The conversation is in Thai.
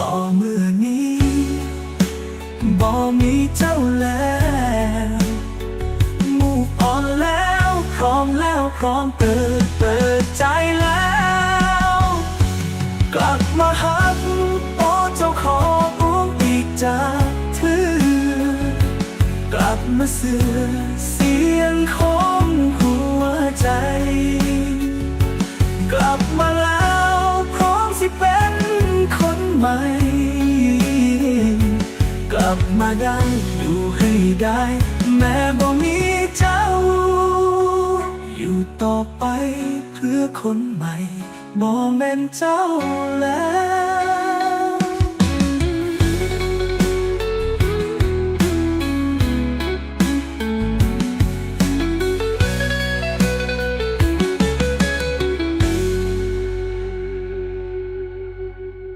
ต่อเมื่อนี้บ่มีเจ้าแล้วมูอ่อนแล้วพร้อมแล้วพร้อมเปิดเปิดใจแล้ว กลับมาหักโอเจ้าขออุ้งอีกจากเธอกลับมาเสือเสีย ไหม กลับมาได้อยู่ให้ได้ แม้บ่มีเจ้า อยู่ต่อไปเพื่อคนใหม่บ่แม่นเจ้าแล้ว